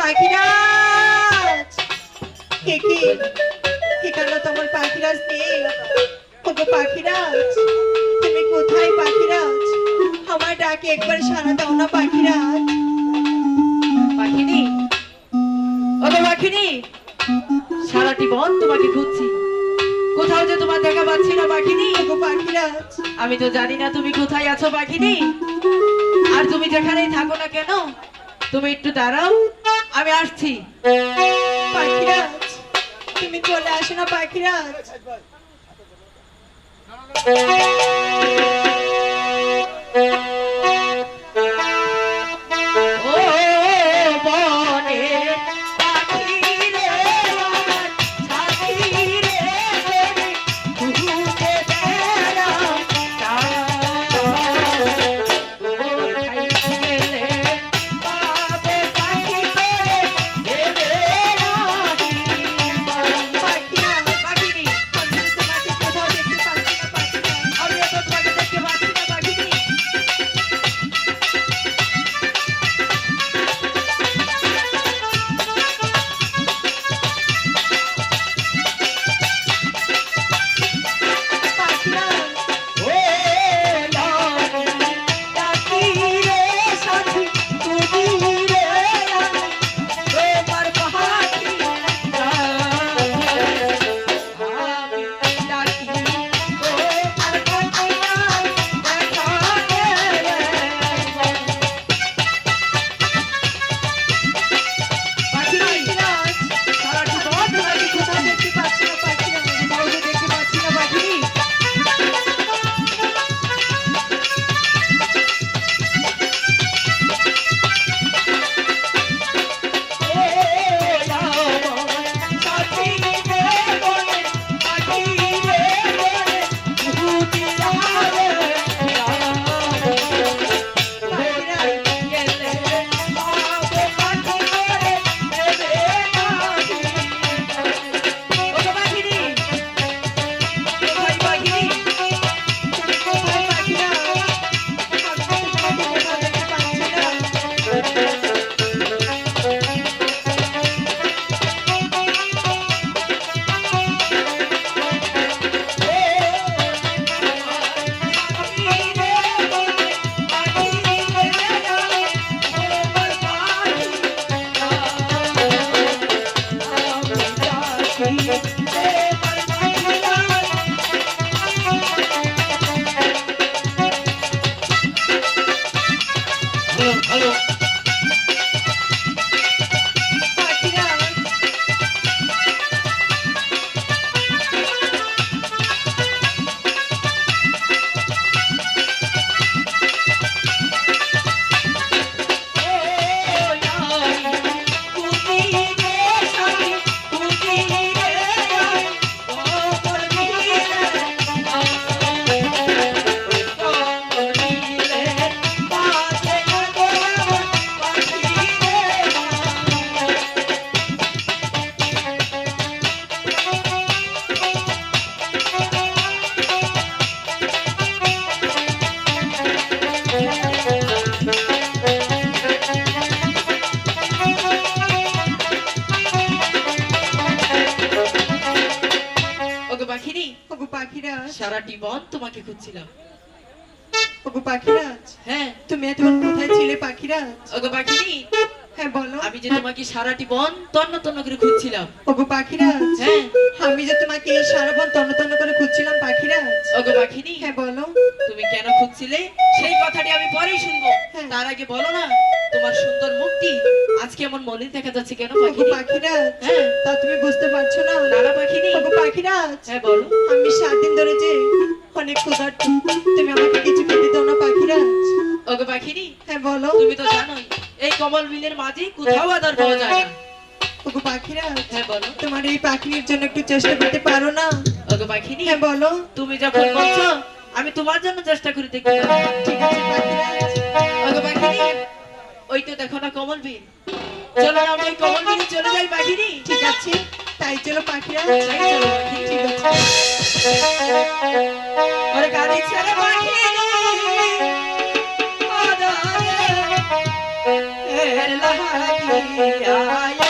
পাখিরাজ কে কি? ঠিকানা তোমার পাখিরাজ নেই? ওগো পাখিরাজ তুমি কোথায় পাখিরাজ আমার ডাকে একবার সারা দাও না পাখিরাজ পাখিনি? ওকে পাখিনি সারাটি বন তোমাকে খুঁজছি। কোথাও যে তোমার দেখা পাচ্ছি না পাখিনি। ওগো পাখিরাজ আমি তো জানি না তুমি কোথায় আছো পাখিনি। আর তুমি যেখানেই থাকো না কেন তুমি একটু দাঁড়াও। আমি আসছি পাখিরাজ তুমি চলে আসো না পাখিরাজ পাখিনি ওগো পাখিরাজ। সারা জীবন তোমাকে খুঁজছিলাম। ওগো পাখিরাজ। হ্যাঁ। তুমি এতক্ষণ কোথায় ছিলে পাখিরাজ? ওগো পাখিনি হ্যাঁ বলো। আমি যে তোমাকে সারাটি বন তন্ন তন্ন করে খুঁজছিলাম। ওগো পাখিরাজ হ্যাঁ। আমি যে তোমাকে এই সারাবন তন্ন তন্ন করে খুঁজছিলাম পাখিরাজ ওকে পাখিনি। হ্যাঁ বলো। তুমি কেন খুঁজছিলে? সেই কথাটি আমি পরেই শুনব। হ্যাঁ। তার আগে বলো না তোমার সুন্দর মুক্তি আজকে এমন মনে দেখা যাচ্ছে কেন ওগো পাখিনি? হ্যাঁ। তা তুমি বুঝতে পারছ না। নানা পাখিনি। ওগো হ্যাঁ বলো। আমি সাত দিন ধরে যে অনেক ক্ষুধার্ত। তুমি আমাকে কিছু খেতে দাও না পাখিরাজ ওকে পাখিনি। হ্যাঁ বলো। তুমি তো জানোই। এই কমল বিলের মাঝে কোথাও আদার পাওয়া যায় না। ওগো পাখিরাজ হ্যাঁ বলো। তোমার এই পাখির জন্য একটু চেষ্টা করতে পারো না। ওকে পাখিনি হ্যাঁ বলো। তুমি যখন বলছো আমি তোমার জন্য চেষ্টা করে দেখতে পারি। ঠিক আছে পাখিরাজ ওকে পাখিনি ওই তো দেখো না কমল বিল। চলো আমরা ওই কমল বিলে চলে যাই পাখিনি। ঠিক আছে তাই চলো তাই চলো পাখিনি। ঠিক আছে। ওরে গাড়ি ছেড়ে लहर लहरिया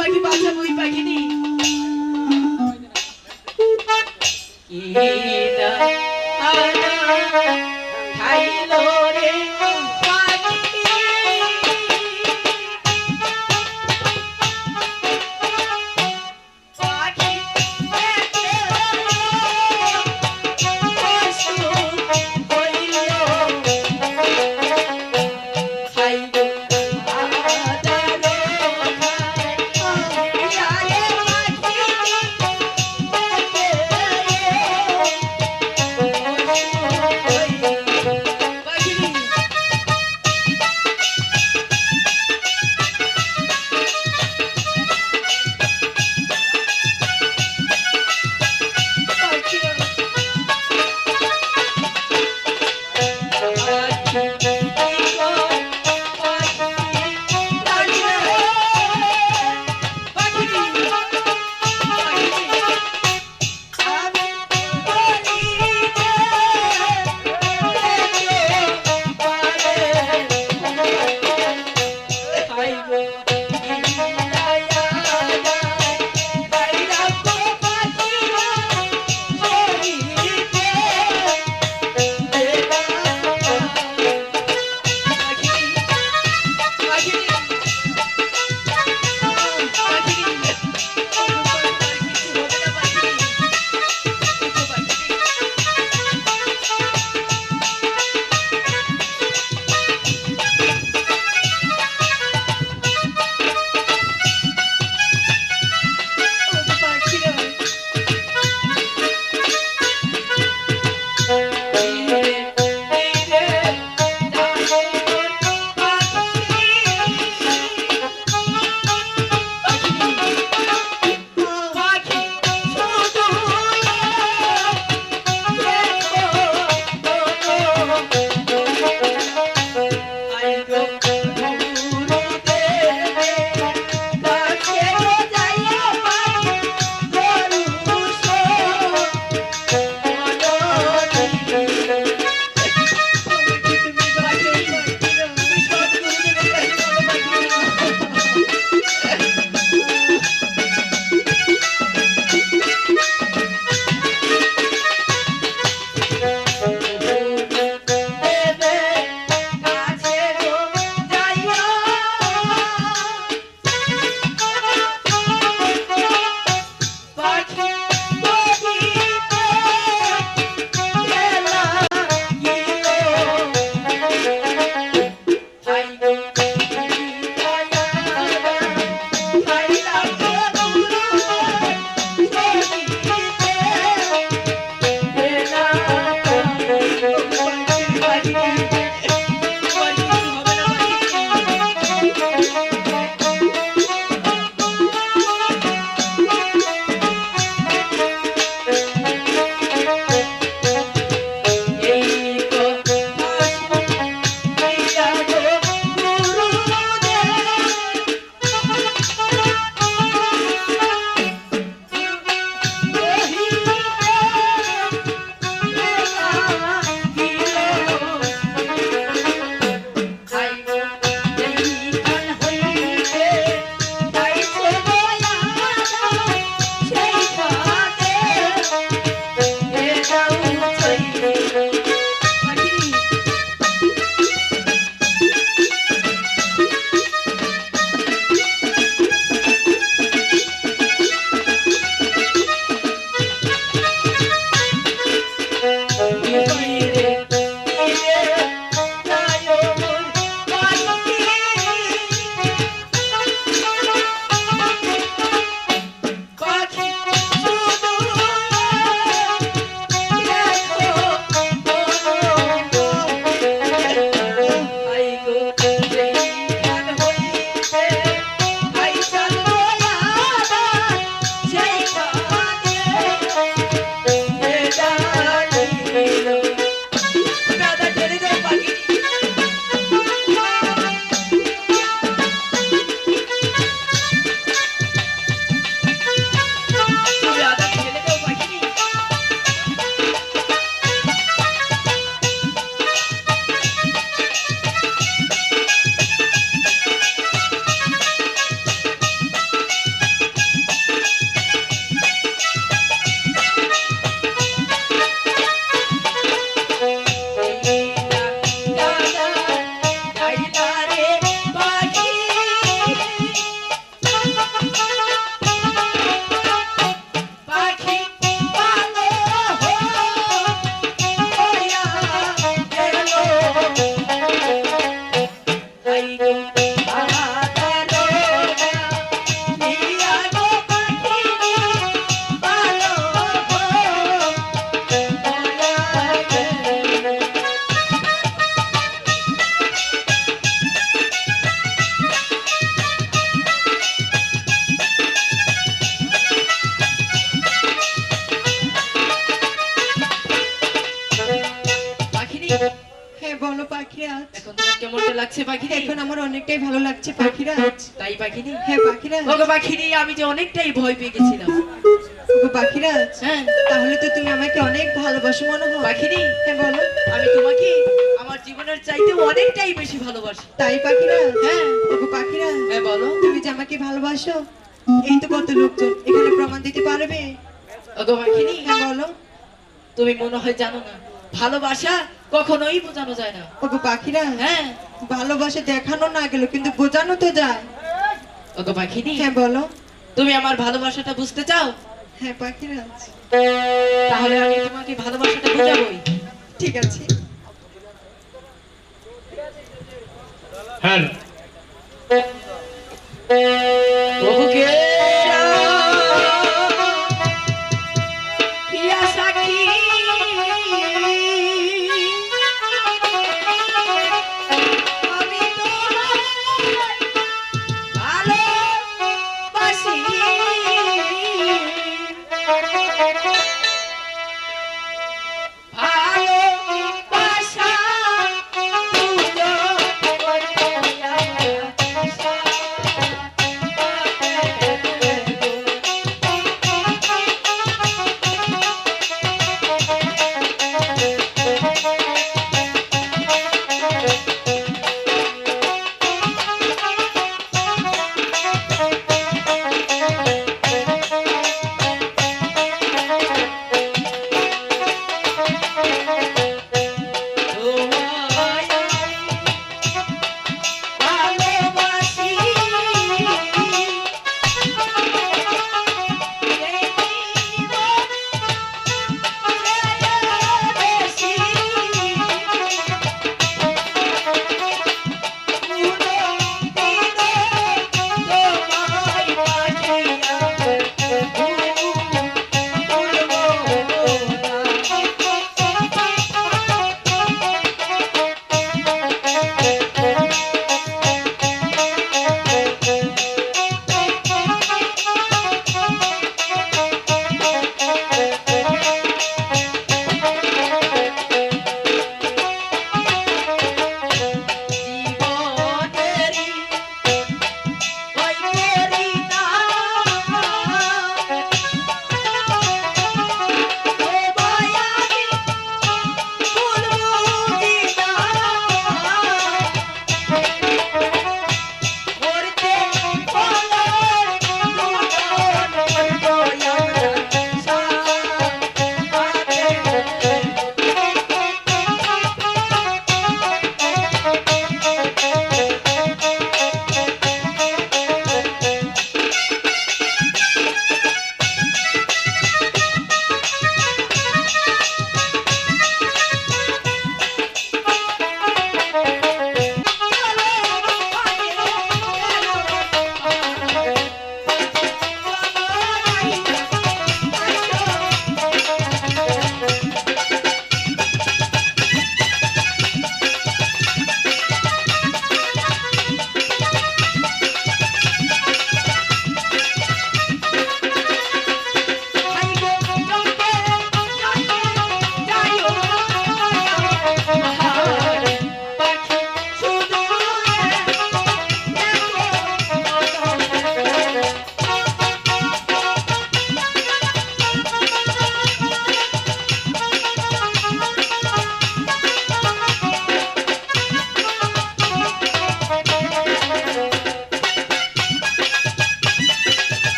আমি তোমাকে বাঁচাবোই পাখিনি কিনা কেমনটা লাগছে পাখিরি এখন আমার অনেকটাই ভালো লাগছে পাখিরাজ তাই পাখিরি হ্যাঁ পাখিরাজ ওগো পাখিরি আমি যে অনেকটাই ভয় পেয়ে গেছিলাম। ওগো হ্যাঁ। তাহলে তো তুমি আমাকে অনেক ভালোবাসো মনে হয়। পাখিরি হ্যাঁ বলো। আমি তোমাকে আমার জীবনের চাইতে অনেকটাই বেশি ভালোবাসি। তাই পাখিরাজ হ্যাঁ। ওগো হ্যাঁ বলো। তুমি যে আমাকে ভালোবাসো এই তো কত লোকজন। এখানে প্রমাণ দিতে পারবে? ওগো পাখিরি হ্যাঁ বলো। তুমি মনে হয় জানো না ভালোবাসা কখনোই বোঝানো যায় না। ওগো পাখিরাজ হ্যাঁ। ভালোবাসা দেখানো না গেল কিন্তু বোঝানো তো যায়। ওগো পাখিনি হ্যাঁ বলো। তুমি আমার ভালোবাসাটা বুঝতে চাও? হ্যাঁ পাখিরাজ তাহলে আমি তোমাকে ভালোবাসাটা বোঝাবই। ঠিক আছে। হ্যাঁ।